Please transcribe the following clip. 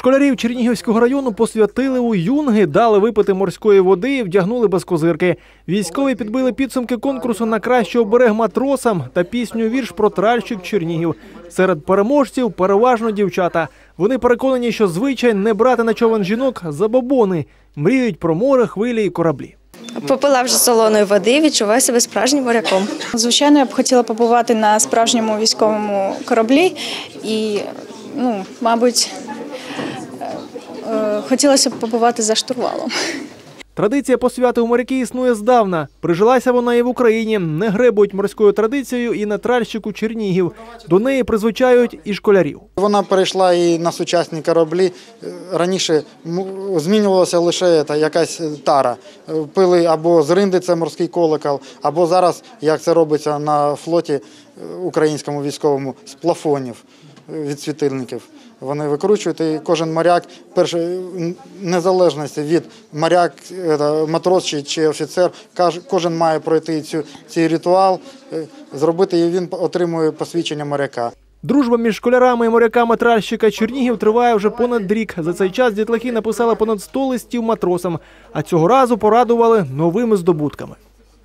Школярів Чернігівського району посвятили у юнги, дали випити морської води і вдягнули без козирки. Військові підбили підсумки конкурсу на кращий оберег матросам та пісню вірш про тральщик Чернігів. Серед переможців переважно дівчата. Вони переконані, що звичай не брати на човен жінок забобони, мріють про море, хвилі і кораблі. Попила вже солоної води, відчуваю себе справжнім моряком. Звичайно, я б хотіла побувати на справжньому військовому кораблі і, ну, мабуть, хотілося б побувати за штурвалом. Традиція посвяти у моряки існує здавна. Прижилася вона і в Україні. Не гребують морською традицією і на тральщику Чернігів. До неї призвичають і школярів. Вона перейшла і на сучасні кораблі. Раніше змінювалася лише та, якась тара. Пили або з ринди, це морський колокол, або зараз, як це робиться на флоті е, українському військовому, з плафонів від світильників. Вони викручують, і кожен моряк, перше, незалежності від моряк, е, матрос чи, чи офіцер, кожен має пройти цю, цей ритуал, е, зробити, і він отримує посвідчення моряка. Дружба між школярами і моряками тральщика Чернігів триває вже понад рік. За цей час дітлахи написали понад 100 листів матросам, а цього разу порадували новими здобутками.